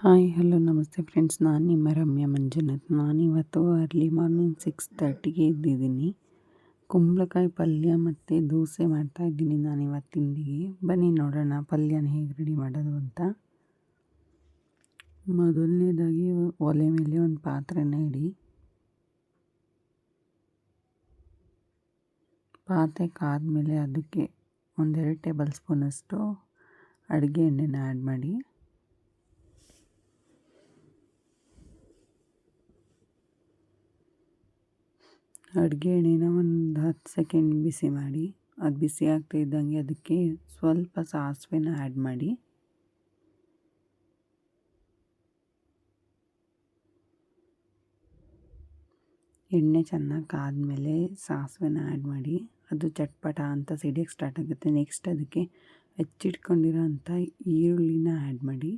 Hi, hello, ನಮಸ್ತೆ friends. ನಾನು ನಿಮ್ಮ ರಮ್ಯ ಮಂಜುನಾಥ್. ನಾನು ಇವತ್ತು ಅರ್ಲಿ ಮಾರ್ನಿಂಗ್ ಸಿಕ್ಸ್ ತರ್ಟಿಗೆ ಎದ್ದಿದ್ದೀನಿ. ಕುಂಬಳಕಾಯಿ ಪಲ್ಯ ಮತ್ತು ದೋಸೆ ಮಾಡ್ತಾಯಿದ್ದೀನಿ ನಾನು ಇವತ್ತು ತಿಂಡಿಗೆ ಬನ್ನಿ ನೋಡೋಣ ಪಲ್ಯನ ಹೇಗೆ ರೆಡಿ ಮಾಡೋದು ಅಂತ. ಮೊದಲನೇದಾಗಿ ಒಲೆ ಮೇಲೆ ಒಂದು ಪಾತ್ರೆನ ಇಡಿ. ಪಾತ್ರೆ ಕಾದ್ಮೇಲೆ ಅದಕ್ಕೆ ಒಂದೆರಡು ಟೇಬಲ್ ಸ್ಪೂನಷ್ಟು ಅಡುಗೆ ಎಣ್ಣೆನ ಆ್ಯಡ್ ಮಾಡಿ. ಅಡುಗೆ ಎಣ್ಣೆನ ಒಂದು ಹತ್ತು ಸೆಕೆಂಡ್ ಬಿಸಿ ಮಾಡಿ, ಅದು ಬಿಸಿ ಆಗ್ತಾ ಇದ್ದಂಗೆ ಅದಕ್ಕೆ ಸ್ವಲ್ಪ ಸಾಸಿವೆನ ಆ್ಯಡ್ ಮಾಡಿ. ಎಣ್ಣೆ ಚೆನ್ನಾಗಿ ಕಾದ್ಮೇಲೆ ಸಾಸಿವೆನ ಆ್ಯಡ್ ಮಾಡಿ, ಅದು ಚಟ್ಪಟ ಅಂತ ಸಿಡಿಯೋಕ್ಕೆ ಸ್ಟಾರ್ಟ್ ಆಗುತ್ತೆ. ನೆಕ್ಸ್ಟ್ ಅದಕ್ಕೆ ಹೆಚ್ಚಿಟ್ಕೊಂಡಿರೋ ಅಂಥ ಈರುಳ್ಳಿನ ಆ್ಯಡ್ ಮಾಡಿ.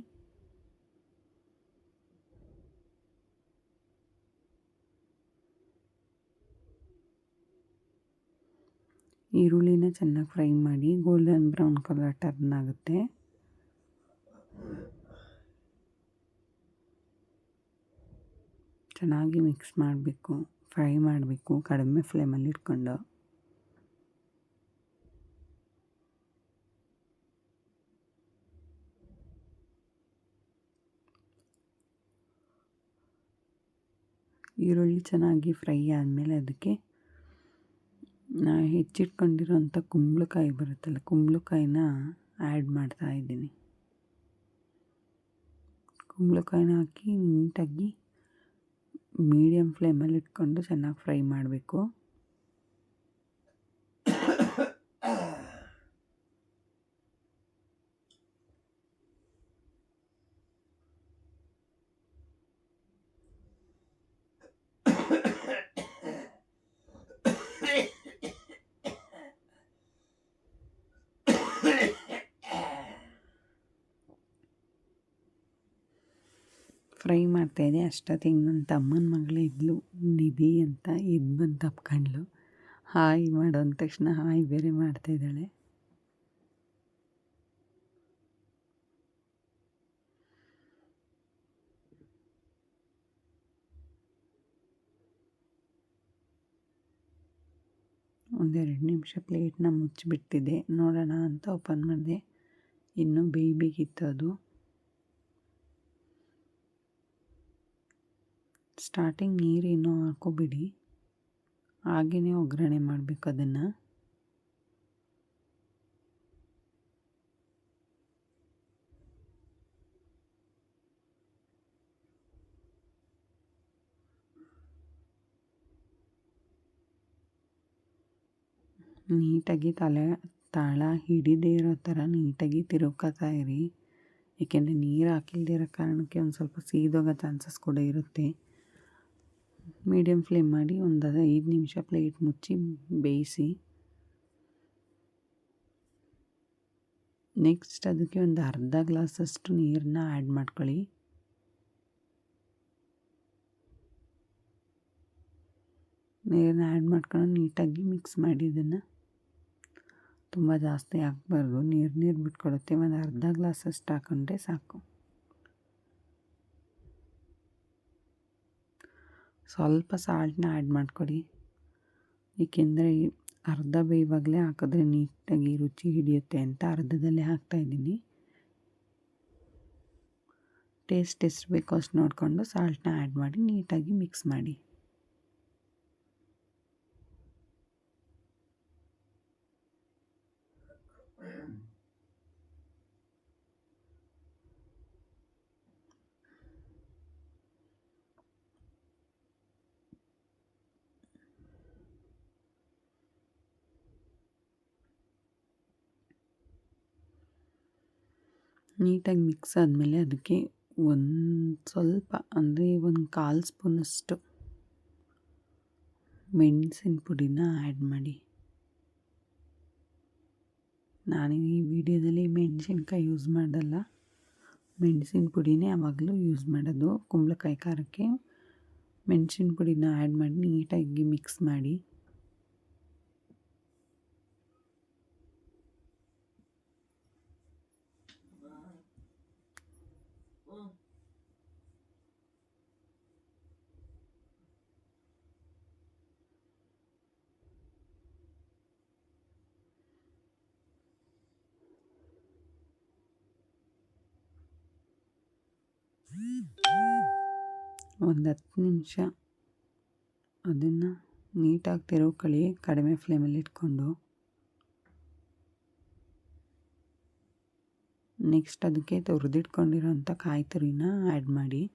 ಈರುಳ್ಳಿನ ಚೆನ್ನಾಗಿ ಫ್ರೈ ಮಾಡಿ ಗೋಲ್ಡನ್ ಬ್ರೌನ್ ಕಲರ್ ಟರ್ನ್ ಆಗುತ್ತೆ. ಚೆನ್ನಾಗಿ ಮಿಕ್ಸ್ ಮಾಡಬೇಕು, ಫ್ರೈ ಮಾಡಬೇಕು, ಕಡಿಮೆ ಫ್ಲೇಮಲ್ಲಿ ಇಟ್ಕೊಂಡು. ಈರುಳ್ಳಿ ಚೆನ್ನಾಗಿ ಫ್ರೈ ಆದಮೇಲೆ ಅದಕ್ಕೆ ನಾ ಹೆಚ್ಚಿಟ್ಕೊಂಡಿರೋಂಥ ಕುಂಬಳಕಾಯಿ ಬರುತ್ತಲ್ಲ, ಕುಂಬಳಕಾಯಿನ ಆ್ಯಡ್ ಮಾಡ್ತಾ ಇದ್ದೀನಿ. ಕುಂಬಳಕಾಯಿನ ಹಾಕಿ ನೀಟಾಗಿ ಮೀಡಿಯಮ್ ಫ್ಲೇಮಲ್ಲಿ ಇಟ್ಕೊಂಡು ಚೆನ್ನಾಗಿ ಫ್ರೈ ಮಾಡಬೇಕು. ಫ್ರೈ ಮಾಡ್ತಾಯಿದ್ದೆ ಅಷ್ಟೊತ್ತಿಗೆ ನನ್ನ ತಮ್ಮನ ಮಗಳೇ ಇದ್ಲು. ನಿಧಿ ಅಂತ ಇದು ಬಂದು ತಪ್ಕೊಂಡ್ಳು. ಹಾಯ್ ಮಾಡೋ ತಕ್ಷಣ ಹಾಯ್ ಬೇರೆ ಮಾಡ್ತಾಯಿದ್ದಾಳೆ ಒಂದೆರಡು ನಿಮಿಷ ಪ್ಲೇಟ್ನ ಮುಚ್ಚಿಬಿಟ್ಟಿದ್ದೆ. ನೋಡೋಣ ಅಂತ ಓಪನ್ ಮಾಡಿದೆ. ಇನ್ನೂ ಬೇಯಬೇಕಿತ್ತು ಅದು. ಸ್ಟಾರ್ಟಿಂಗ್ ನೀರೇನು ಹಾಕೋಬಿಡಿ. ಹಾಗೆಯೇ ಒಗ್ಗರಣೆ ಮಾಡಬೇಕು ಅದನ್ನು. ನೀಟಾಗಿ ತಲೆ, ತಾಳ ಹಿಡಿದೇ ಇರೋ ಥರ ನೀಟಾಗಿ ತಿರುಗ್ಕೋತಾ ಇರಿ. ಏಕೆಂದರೆ ನೀರು ಹಾಕಿಲ್ದಿರೋ ಕಾರಣಕ್ಕೆ ಒಂದು ಸ್ವಲ್ಪ ಸೀದೋಗೋ ಚಾನ್ಸಸ್ ಕೂಡ ಇರುತ್ತೆ. ಮೀಡಿಯಮ್ ಫ್ಲೇಮ್ ಮಾಡಿ ಒಂದು ಐದು ನಿಮಿಷ ಪ್ಲೇಟ್ ಮುಚ್ಚಿ ಬೇಯಿಸಿ. ನೆಕ್ಸ್ಟ್ ಅದಕ್ಕೆ ಒಂದು ಅರ್ಧ ಗ್ಲಾಸಷ್ಟು ನೀರನ್ನ ಆ್ಯಡ್ ಮಾಡ್ಕೊಳ್ಳಿ. ನೀರನ್ನ ಆ್ಯಡ್ ಮಾಡ್ಕೊಂಡು ನೀಟಾಗಿ ಮಿಕ್ಸ್ ಮಾಡಿ ಇದನ್ನು. ತುಂಬ ಜಾಸ್ತಿ ಹಾಕ್ಬಾರ್ದು ನೀರು ನೀರು ಬಿಟ್ಕೊಡುತ್ತೆ. ಒಂದು ಅರ್ಧ ಗ್ಲಾಸಷ್ಟು ಹಾಕೊಂಡ್ರೆ ಸಾಕು. ಸ್ವಲ್ಪ ಸಾಲ್ಟನ್ನ ಆ್ಯಡ್ ಮಾಡಿಕೊಡಿ. ಏಕೆಂದರೆ ಅರ್ಧ ಬೇಯುವಾಗಲೇ ಹಾಕಿದ್ರೆ ನೀಟಾಗಿ ರುಚಿ ಹಿಡಿಯುತ್ತೆ ಅಂತ ಅರ್ಧದಲ್ಲೇ ಹಾಕ್ತಾಯಿದ್ದೀನಿ ಟೇಸ್ಟ್ ಎಷ್ಟು ಬೇಕೋ ಅಷ್ಟು ನೋಡಿಕೊಂಡು ಸಾಲ್ಟನ್ನ ಆ್ಯಡ್ ಮಾಡಿ ನೀಟಾಗಿ ಮಿಕ್ಸ್ ಮಾಡಿ. ನೀಟಾಗಿ ಮಿಕ್ಸ್ ಆದಮೇಲೆ ಅದಕ್ಕೆ ಒಂದು ಸ್ವಲ್ಪ ಅಂದರೆ ಒಂದು ಕಾಲು ಸ್ಪೂನಷ್ಟು ಮೆಣಸಿನ ಪುಡಿನ ಆ್ಯಡ್ ಮಾಡಿ. ನಾನು ಈ ವಿಡಿಯೋದಲ್ಲಿ ಮೆಣಸಿನ್ಕಾಯಿ ಯೂಸ್ ಮಾಡಲ್ಲ. ಮೆಣಸಿನ ಪುಡಿನೇ ಯಾವಾಗಲೂ ಯೂಸ್ ಮಾಡೋದು. ಕುಂಬಳಕಾಯಿ ಖಾರಕ್ಕೆ ಮೆಣಸಿನ ಪುಡಿನ ಆ್ಯಡ್ ಮಾಡಿ ನೀಟಾಗಿ ಮಿಕ್ಸ್ ಮಾಡಿ. ಒಂದು ಹತ್ತು ನಿಮಿಷ. ಅದನ್ನು ನೀಟಾಗಿ ತಿರುವ್ಕೊಳ್ಳಿ ಕಡಿಮೆ ಫ್ಲೇಮಲ್ಲಿ ಇಟ್ಕೊಂಡು. ನೆಕ್ಸ್ಟ್ ಅದಕ್ಕೆ ತುರಿದಿಟ್ಕೊಂಡಿರೋಂಥ ಕಾಯಿ ತುರಿನ ಆ್ಯಡ್ ಮಾಡಿ.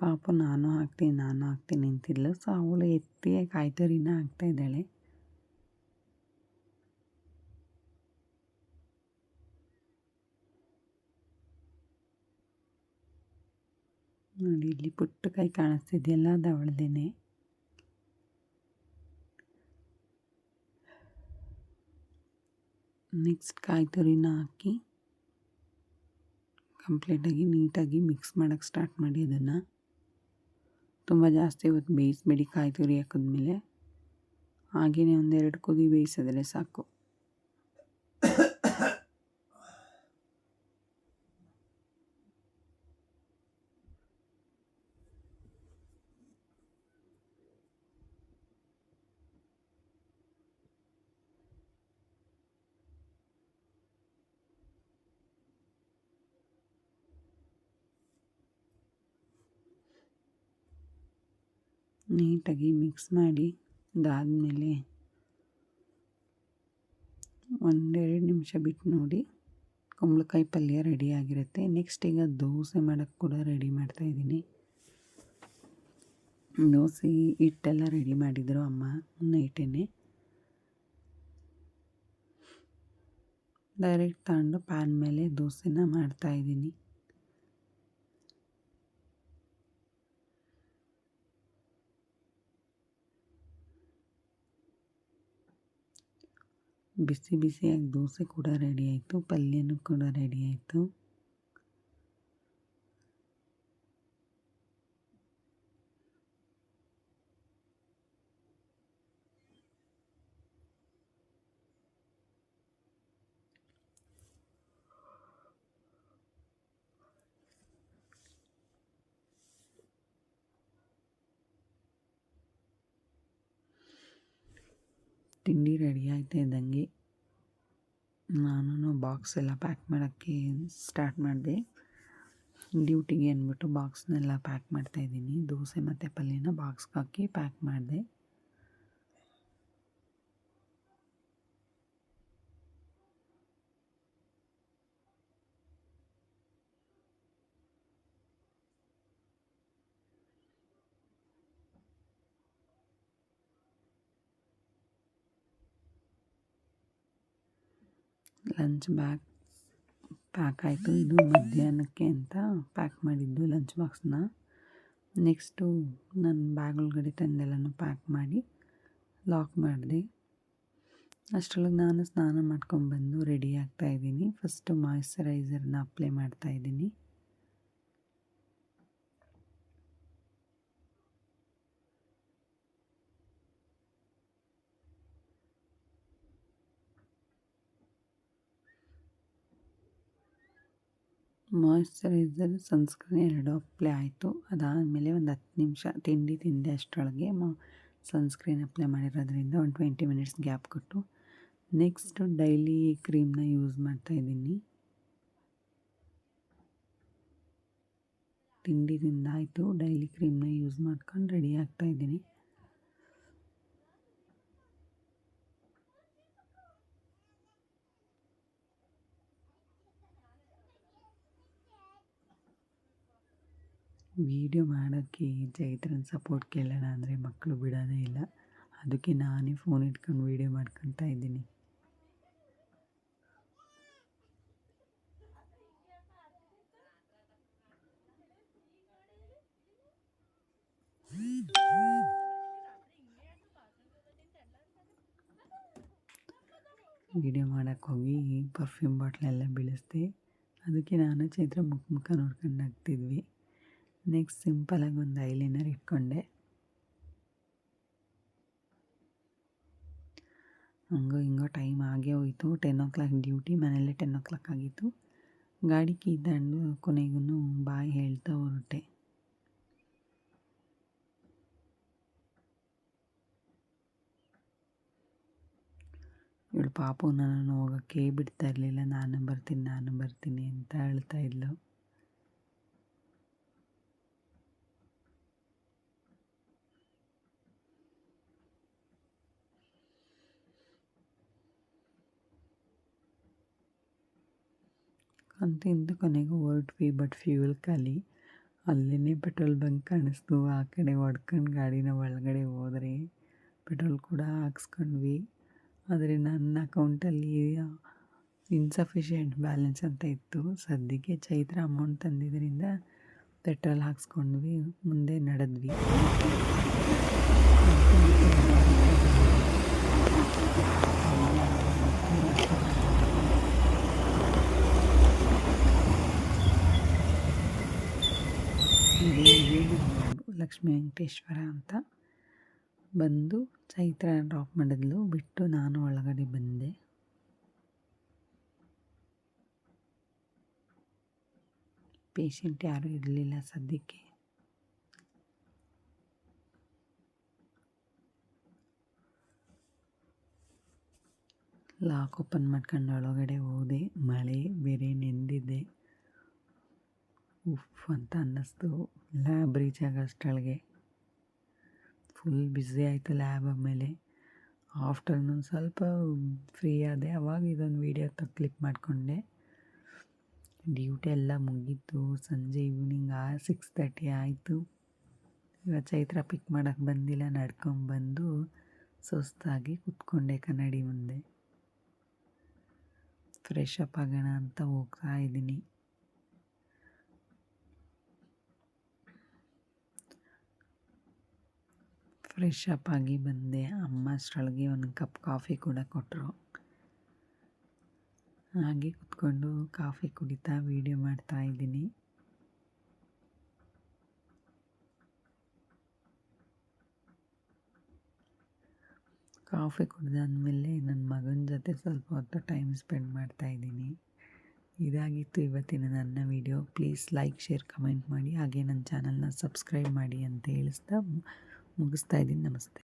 ಪಾಪು ನಾನು ಹಾಕ್ತೀನಿ ನಾನು ಹಾಕ್ತೀನಿ ಅಂತಿದ್ಲು. ಸೊ ಅವಳು ಎತ್ತಿ ಕಾಯಿ ಹಾಕ್ತಾ ಇದ್ದಾಳೆ. ನೋಡಿ, ಇಲ್ಲಿ ಪುಟ್ಟ ಕೈ ಕಾಣಿಸ್ತಿದೆಯಲ್ಲ, ಅದು ಅವಳದೇನೆ. ನೆಕ್ಸ್ಟ್ ಕಾಯಿ ತುರಿನ ಹಾಕಿ, ಕಂಪ್ಲೀಟಾಗಿ ನೀಟಾಗಿ ಮಿಕ್ಸ್ ಮಾಡೋಕ್ಕೆ ಸ್ಟಾರ್ಟ್ ಮಾಡಿ ಅದನ್ನು. ತುಂಬ ಜಾಸ್ತಿ ಹೊತ್ತು ಬೇಯಿಸ್ಬೇಡಿ ಕಾಯಿ ತುರಿ ಹಾಕಿದ್ಮೇಲೆ ಹಾಗೆಯೇ ಒಂದೆರಡು ಕುದಿ ಬೇಯಿಸಿದ್ರೆ ಸಾಕು. ನೀಟಾಗಿ ಮಿಕ್ಸ್ ಮಾಡಿ ಅದಾದಮೇಲೆ ಒಂದೆರಡು ನಿಮಿಷ ಬಿಟ್ಟು ನೋಡಿ ಕುಂಬಳಕಾಯಿ ಪಲ್ಯ ರೆಡಿ ಆಗಿರುತ್ತೆ. ನೆಕ್ಸ್ಟ್ ಈಗ ದೋಸೆ ಮಾಡೋಕ್ಕೆ ಕೂಡ ರೆಡಿ ಮಾಡ್ತಾಯಿದ್ದೀನಿ ದೋಸೆ, ಹಿಟ್ಟೆಲ್ಲ ರೆಡಿ ಮಾಡಿದರು ಅಮ್ಮ ನೈಟೇ ಡೈರೆಕ್ಟ್ ತಗೊಂಡು ಪ್ಯಾನ್ ಮೇಲೆ ದೋಸೆನ ಮಾಡ್ತಾಯಿದ್ದೀನಿ ಬಿಸಿ ಬಿಸಿಯಾಗಿ ದೋಸೆ ಕೂಡ ರೆಡಿ ಆಯಿತು ಪಲ್ಯನೂ ಕೂಡ ರೆಡಿ ಆಯಿತು. ತಿಂಡಿ ರೆಡಿ ಆಯ್ತಾ ಇದ್ದಂಗೆ. ನಾನು ಬಾಕ್ಸ್ ಎಲ್ಲ ಪ್ಯಾಕ್ ಮಾಡೋಕ್ಕೆ ಸ್ಟಾರ್ಟ್ ಮಾಡಿದೆ. ಡ್ಯೂಟಿಗೆ ಅಂದ್ಬಿಟ್ಟು ಬಾಕ್ಸ್ನೆಲ್ಲ ಪ್ಯಾಕ್ ಮಾಡ್ತಾಯಿದ್ದೀನಿ ದೋಸೆ ಮತ್ತು ಪಲ್ಯನ ಬಾಕ್ಸ್ಗೆ ಹಾಕಿ ಪ್ಯಾಕ್ ಮಾಡಿದೆ. ಲಂಚ್ ಬ್ಯಾಗ್ ಪ್ಯಾಕ್ ಆಯಿತು. ಇದು ಮಧ್ಯಾಹ್ನಕ್ಕೆ ಅಂತ ಪ್ಯಾಕ್ ಮಾಡಿದ್ದು ಲಂಚ್ ಬಾಕ್ಸ್ನ ನೆಕ್ಸ್ಟು ನನ್ನ ಬ್ಯಾಗ್ ಒಳಗಡೆ ತಂದೆಲ್ಲನೂ ಪ್ಯಾಕ್ ಮಾಡಿ ಲಾಕ್ ಮಾಡಿದೆ. ಅಷ್ಟರೊಳಗೆ ನಾನು ಸ್ನಾನ ಮಾಡ್ಕೊಂಡ್ಬಂದು ರೆಡಿ ಆಗ್ತಾಯಿದ್ದೀನಿ ಫಸ್ಟು ಮಾಯಿಶ್ಚರೈಸರ್ನ ಅಪ್ಲೈ ಮಾಡ್ತಾಯಿದ್ದೀನಿ ಮಾಯ್ಶ್ಚರೈಸರ್ ಸನ್ಸ್ಕ್ರೀನ್ ಎರಡು ಅಪ್ಲೈ ಆಯಿತು. ಅದಾದಮೇಲೆ ಒಂದು ಹತ್ತು ನಿಮಿಷ ತಿಂಡಿ ತಿಂದೆ ಅಷ್ಟರೊಳಗೆ ಮ ಸನ್ಸ್ಕ್ರೀನ್ ಅಪ್ಲೈ ಮಾಡಿರೋದ್ರಿಂದ ಒಂದು ಟ್ವೆಂಟಿ ಮಿನಿಟ್ಸ್ ಗ್ಯಾಪ್ ಕೊಟ್ಟು ನೆಕ್ಸ್ಟು ಡೈಲಿ ಕ್ರೀಮ್ನ ಯೂಸ್ ಮಾಡ್ತಾಯಿದ್ದೀನಿ ತಿಂಡಿ ತಿಂದಾಯಿತು. ಡೈಲಿ ಕ್ರೀಮ್ನ ಯೂಸ್ ಮಾಡ್ಕೊಂಡು ರೆಡಿ ಆಗ್ತಾಯಿದ್ದೀನಿ ವೀಡಿಯೋ ಮಾಡೋಕ್ಕೆ ಚೈತ್ರನ ಸಪೋರ್ಟ್ ಕೇಳೋಣ ಅಂದರೆ ಮಕ್ಕಳು ಬಿಡೋದೇ ಇಲ್ಲ. ಅದಕ್ಕೆ ನಾನೇ ಫೋನ್ ಇಟ್ಕೊಂಡು ವೀಡಿಯೋ ಮಾಡ್ಕೊತಾ ಇದ್ದೀನಿ. ವೀಡಿಯೋ ಮಾಡೋಕ್ಕೆ ಹೋಗಿ ಪರ್ಫ್ಯೂಮ್ ಬಾಟ್ಲೆಲ್ಲ ಬೀಳಿಸ್ದೆ ಅದಕ್ಕೆ ನಾನು ಚೈತ್ರ ಮುಖ ಮುಖ ನೋಡ್ಕೊಂಡು ನಗ್ತಿದ್ವಿ. ನೆಕ್ಸ್ಟ್ ಸಿಂಪಲಾಗಿ ಒಂದು ಐಲಿನರ್ ಇಟ್ಕೊಂಡೆ. ಹಂಗೋ ಹಿಂಗೋ ಟೈಮ್ ಆಗೇ ಹೋಯಿತು. ಟೆನ್ ಓ ಕ್ಲಾಕ್ ಡ್ಯೂಟಿ ಮನೆಯಲ್ಲೇ ಟೆನ್ ಓ ಕ್ಲಾಕ್ ಆಗಿತ್ತು. ಗಾಡಿ ಕಿದ್ದಂಡು ಕೊನೆಗೂ ಬಾಯಿ ಹೇಳ್ತಾ ಹೊರಟೆ. ಇವಳು ಪಾಪು ನಾನು ಹೋಗೋಕ್ಕೆ ಬಿಡ್ತಾ ಇರಲಿಲ್ಲ. ನಾನು ಬರ್ತೀನಿ ನಾನು ಬರ್ತೀನಿ ಅಂತ ಹೇಳ್ತಾ ಇದ್ಲು. ಅಂತ ಇಂದು ಕೊನೆಗೆ ಹೊರಟ್ವಿ ಬಟ್ ಫ್ಯೂಲ್ ಖಾಲಿ. ಅಲ್ಲೇ ಪೆಟ್ರೋಲ್ ಬಂಕ್ ಕಾಣಿಸ್ತು. ಆ ಕಡೆ ಹೊಡ್ಕೊಂಡು ಗಾಡಿನ ಒಳಗಡೆ ಹೋದರೆ ಪೆಟ್ರೋಲ್ ಕೂಡ ಹಾಕ್ಸ್ಕೊಂಡ್ವಿ. ಆದರೆ ನನ್ನ ಅಕೌಂಟಲ್ಲಿ ಇನ್ಸಫಿಷಿಯೆಂಟ್ ಬ್ಯಾಲೆನ್ಸ್ ಅಂತ ಇತ್ತು. ಸದ್ಯಕ್ಕೆ ಚೈತ್ರ ಅಮೌಂಟ್ ತಂದಿದ್ದರಿಂದ ಪೆಟ್ರೋಲ್ ಹಾಕ್ಸ್ಕೊಂಡ್ವಿ. ಮುಂದೆ ನಡೆದ್ವಿ. ಲಕ್ಷ್ಮೀ ವೆಂಕಟೇಶ್ವರ ಅಂತ ಬಂದು ಚೈತ್ರ ಡ್ರಾಪ್ ಮಾಡಿದ್ಲು, ಬಿಟ್ಟು ನಾನು ಒಳಗಡೆ ಬಂದೆ. ಪೇಷಂಟ್ ಯಾರೂ ಇರಲಿಲ್ಲ ಸದ್ಯಕ್ಕೆ. ಲಾಕ್ ಓಪನ್ ಮಾಡ್ಕೊಂಡು ಒಳಗಡೆ ಹೋದೆ, ಮಳೆ ಬೇರೆ ನೆಂದಿದ್ದೆ ಉಫ್ ಅಂತ ಅನ್ನಿಸ್ತು. ಲ್ಯಾಬ್ ರೀಚ್ ಆಗೋಷ್ಟೊಳಗೆ ಫುಲ್ ಬ್ಯುಸಿ ಆಯಿತು ಲ್ಯಾಬ್ ಆಮೇಲೆ ಆಫ್ಟರ್ನೂನ್ ಸ್ವಲ್ಪ ಫ್ರೀ ಆದೆ. ಅವಾಗ ಇದೊಂದು ವೀಡಿಯೋ ತ ಕ್ಲಿಕ್ ಮಾಡಿಕೊಂಡೆ. ಡ್ಯೂಟಿ ಎಲ್ಲ ಮುಗೀತು. ಸಂಜೆ ಈವ್ನಿಂಗ್ ಆ ಸಿಕ್ಸ್ ತರ್ಟಿ ಆಯಿತು. ಇವಾಗ ಚೈತ್ರ ಪಿಕ್ ಮಾಡೋಕ್ಕೆ ಬಂದಿಲ್ಲ. ನಡ್ಕೊಂಬಂದು ಸುಸ್ತಾಗಿ ಕುತ್ಕೊಂಡೆ ಕನ್ನಡಿ ಮುಂದೆ. ಫ್ರೆಶ್ ಅಪ್ ಆಗೋಣ ಅಂತ ಹೋಗ್ತಾ ಇದ್ದೀನಿ. ಫ್ರೆಶ್ ಅಪ್ ಆಗಿ ಬಂದೆ. ಅಮ್ಮ ಅಷ್ಟರೊಳಗೆ ಒಂದು ಕಪ್ ಕಾಫಿ ಕೂಡ ಕೊಟ್ಟರು ಹಾಗೆ ಕುತ್ಕೊಂಡು ಕಾಫಿ ಕುಡಿತಾ ವೀಡಿಯೋ ಮಾಡ್ತಾ ಇದ್ದೀನಿ. ಕಾಫಿ ಕುಡಿದಾದ್ಮೇಲೆ ನನ್ನ ಮಗನ ಜೊತೆ ಸ್ವಲ್ಪ ಹೊತ್ತು ಟೈಮ್ ಸ್ಪೆಂಡ್ ಮಾಡ್ತಾ ಇದ್ದೀನಿ. ಇದಾಗಿತ್ತು ಇವತ್ತಿನ ನನ್ನ video please like share comment ಮಾಡಿ. ಹಾಗೆ ನನ್ನ ಚಾನಲ್ನ ಸಬ್ಸ್ಕ್ರೈಬ್ ಮಾಡಿ ಅಂತ ಹೇಳಿಸ್ತಾ ಮುಗಿಸ್ತಾ ಇದ್ದೀನಿ. ನಮಸ್ತೆ.